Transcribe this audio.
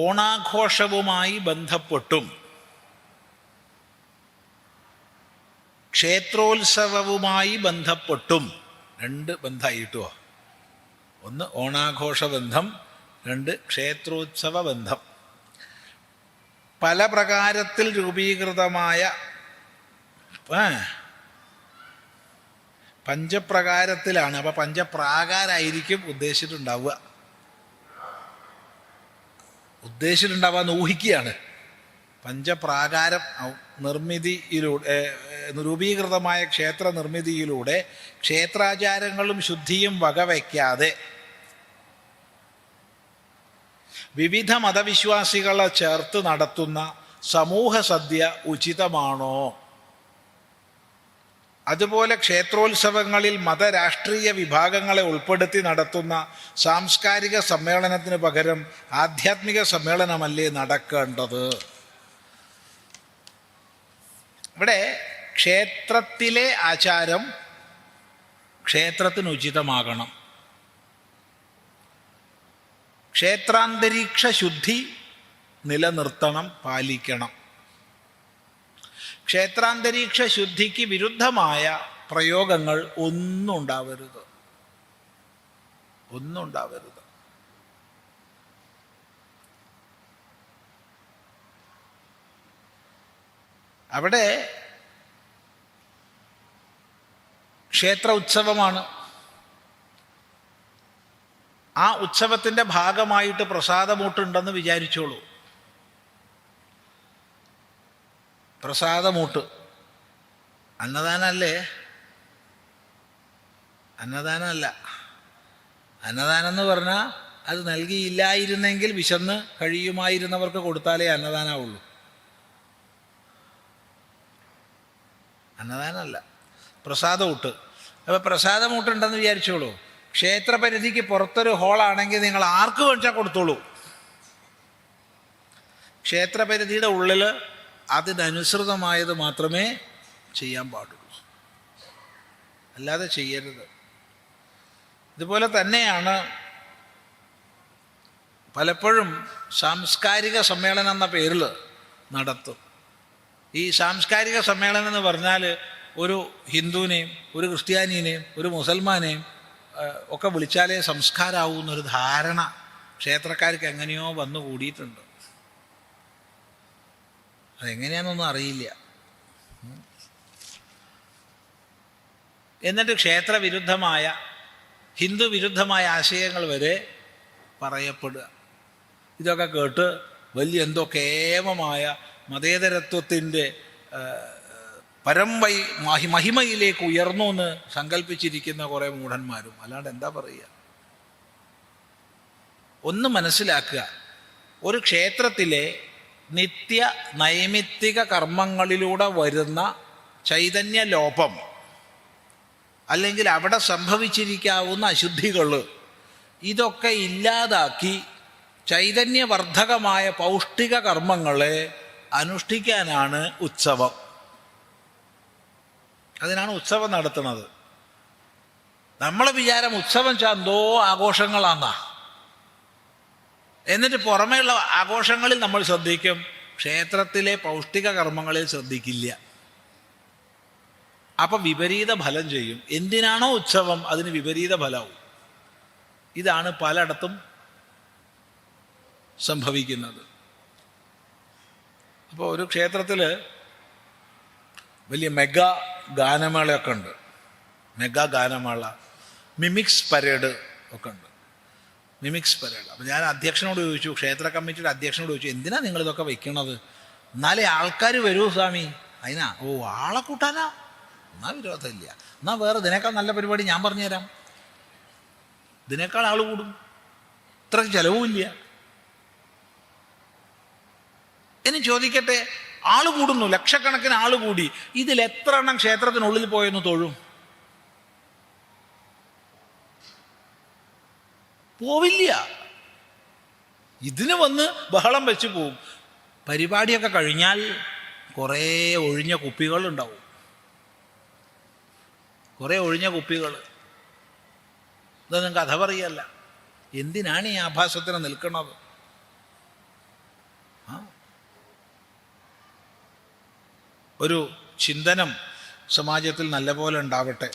ഓണാഘോഷവുമായി ബന്ധപ്പെട്ടും ക്ഷേത്രോത്സവവുമായി ബന്ധപ്പെട്ടും രണ്ട് ബന്ധമായിട്ടോ ഒന്ന് ഓണാഘോഷ ബന്ധം രണ്ട് ക്ഷേത്രോത്സവ ബന്ധം പല പ്രകാരത്തിൽ രൂപീകൃതമായ പഞ്ചപ്രകാരത്തിലാണ്. അപ്പോൾ പഞ്ചപ്രാകാരായിരിക്കും ഉദ്ദേശിച്ചിട്ടുണ്ടാവുക. ഉദ്ദേശിച്ചിട്ടുണ്ടാവുക എന്ന് ഊഹിക്കുകയാണ്. പഞ്ചപ്രാകാരം നിർമ്മിതിയിലൂടെ ഏ, ക്ഷേത്ര നിർമ്മിതിയിലൂടെ ക്ഷേത്രാചാരങ്ങളും ശുദ്ധിയും വകവയ്ക്കാതെ വിവിധ മതവിശ്വാസികളെ ചേർത്ത് നടത്തുന്ന സമൂഹ സദ്യ ഉചിതമാണോ? അതുപോലെ ക്ഷേത്രോത്സവങ്ങളിൽ മതരാഷ്ട്രീയ വിഭാഗങ്ങളെ ഉൾപ്പെടുത്തി നടത്തുന്ന സാംസ്കാരിക സമ്മേളനത്തിന് പകരം ആധ്യാത്മിക സമ്മേളനമല്ലേ നടക്കേണ്ടത്? ഇവിടെ ക്ഷേത്രത്തിലെ ആചാരം ക്ഷേത്രത്തിന് ഉചിതമാകണം. ക്ഷേത്രാന്തരീക്ഷ ശുദ്ധി നിലനിർത്തണം പാലിക്കണം. ക്ഷേത്രാന്തരീക്ഷ ശുദ്ധിക്ക് വിരുദ്ധമായ പ്രയോഗങ്ങൾ ഒന്നും ഉണ്ടാവരുത് ഒന്നും ഉണ്ടാവരുത് അവിടെ ക്ഷേത്ര ഉത്സവമാണ് ആ ഉത്സവത്തിന്റെ ഭാഗമായിട്ട് പ്രസാദമൂട്ടുണ്ടെന്ന് വിചാരിച്ചോളൂ. പ്രസാദമൂട്ട് അന്നദാനല്ലേ? അന്നദാനമല്ല. അന്നദാനം എന്ന് പറഞ്ഞാൽ അത് നൽകിയില്ലായിരുന്നെങ്കിൽ വിശന്ന് കഴിയുമായിരുന്നവർക്ക് കൊടുത്താലേ അന്നദാനാവുള്ളൂ. അന്നദാനമല്ല. പ്രസാദമൂട്ട് അപ്പോൾ പ്രസാദമൂട്ടുണ്ടെന്ന് വിചാരിച്ചോളൂ. ക്ഷേത്രപരിധിക്ക് പുറത്തൊരു ഹോളാണെങ്കിൽ നിങ്ങൾ ആർക്ക് വേണിച്ചാൽ കൊടുത്തോളൂ? ക്ഷേത്രപരിധിയുടെ ഉള്ളിൽ അതിനനുസൃതമായത് മാത്രമേ ചെയ്യാൻ പാടുള്ളൂ. അല്ലാതെ ചെയ്യരുത്. ഇതുപോലെ തന്നെയാണ് പലപ്പോഴും സാംസ്കാരിക സമ്മേളനം എന്ന പേരിൽ നടത്തും. ഈ സാംസ്കാരിക സമ്മേളനം എന്ന് പറഞ്ഞാൽ ഒരു ഹിന്ദുവിനെയും ഒരു ക്രിസ്ത്യാനിനെയും ഒരു മുസൽമാനെയും ഒക്കെ വിളിച്ചാലേ സംസ്കാരമാവൂ എന്നൊരു ധാരണ ക്ഷേത്രക്കാർക്ക് എങ്ങനെയോ വന്നു കൂടിയിട്ടുണ്ട്. അതെങ്ങനെയാണെന്നൊന്നും അറിയില്ല. എന്നിട്ട് ക്ഷേത്രവിരുദ്ധമായ ഹിന്ദു വിരുദ്ധമായ ആശയങ്ങൾ വരെ പറയപ്പെടുക. ഇതൊക്കെ കേട്ട് വലിയ എന്തോ കേമമായ മതേതരത്വത്തിന്റെ പരംവൈ മഹി മഹിമയിലേക്ക് ഉയർന്നു എന്ന് സങ്കല്പിച്ചിരിക്കുന്ന കുറേ മൂഢന്മാരും. അല്ലാണ്ട് എന്താ പറയുക? ഒന്ന് മനസ്സിലാക്കുക. ഒരു ക്ഷേത്രത്തിലെ നിത്യ നൈമിത്തിക കർമ്മങ്ങളിലൂടെ വരുന്ന ചൈതന്യ ലോപം. അല്ലെങ്കിൽ അവിടെ സംഭവിച്ചിരിക്കാവുന്ന അശുദ്ധികൾ. ഇതൊക്കെ ഇല്ലാതാക്കി ചൈതന്യവർദ്ധകമായ പൗഷ്ടിക കർമ്മങ്ങളെ അനുഷ്ഠിക്കാനാണ് ഉത്സവം. അതിനാണ് ഉത്സവം നടത്തുന്നത്. നമ്മളെ വിചാരം ഉത്സവം ചാന്തോ ആഘോഷങ്ങളാന്നാ. എന്നിട്ട് പുറമേയുള്ള ആഘോഷങ്ങളിൽ നമ്മൾ ശ്രദ്ധിക്കും. ക്ഷേത്രത്തിലെ പൗഷ്ടിക കർമ്മങ്ങളിൽ ശ്രദ്ധിക്കില്ല. അപ്പം വിപരീത ഫലം ചെയ്യും. എന്തിനാണോ ഉത്സവം അതിന് വിപരീത ഫലവും ഇതാണ് പലയിടത്തും സംഭവിക്കുന്നത്. അപ്പോൾ ഒരു ക്ഷേത്രത്തിൽ വലിയ മെഗാ ഗാനമേളയൊക്കെ ഉണ്ട്. മെഗാ ഗാനമേള മിമിക്സ് പരേഡ് ഒക്കെ ഉണ്ട്. മിമിക്സ് പരേഡ് അപ്പം ഞാൻ അധ്യക്ഷനോട് ചോദിച്ചു ക്ഷേത്ര കമ്മിറ്റിയുടെ അധ്യക്ഷനോട് ചോദിച്ചു എന്തിനാ നിങ്ങൾ ഇതൊക്കെ വെക്കണത് എന്നാലേ ആൾക്കാർ വരൂ സ്വാമി. അതിനാ? ഓ ആളെ കൂട്ടാനാ? എന്നാ വിരോധമില്ല. എന്നാൽ വേറെ ഇതിനേക്കാൾ നല്ല പരിപാടി ഞാൻ പറഞ്ഞുതരാം. ഇതിനേക്കാൾ ആൾ കൂടും. ഇത്ര ചിലവുമില്ല. ഇനി ചോദിക്കട്ടെ ആൾ കൂടുന്നു. ലക്ഷക്കണക്കിന് ആൾ കൂടി. ഇതിൽ എത്ര എണ്ണം ക്ഷേത്രത്തിനുള്ളിൽ പോയെന്ന് തൊഴും? പോവില്ല. ഇതിന് വന്ന് ബഹളം വെച്ച് പോവും. പരിപാടിയൊക്കെ കഴിഞ്ഞാൽ കുറേ ഒഴിഞ്ഞ കുപ്പികളുണ്ടാവും. കുറേ ഒഴിഞ്ഞ കുപ്പികൾ ഇതൊന്നും കഥ പറയല്ല. എന്തിനാണ് ഈ ആഭാസത്തിന് നിൽക്കുന്നത് ഒരു ചിന്തനം സമാജത്തിൽ നല്ലപോലെ ഉണ്ടാവട്ടെ.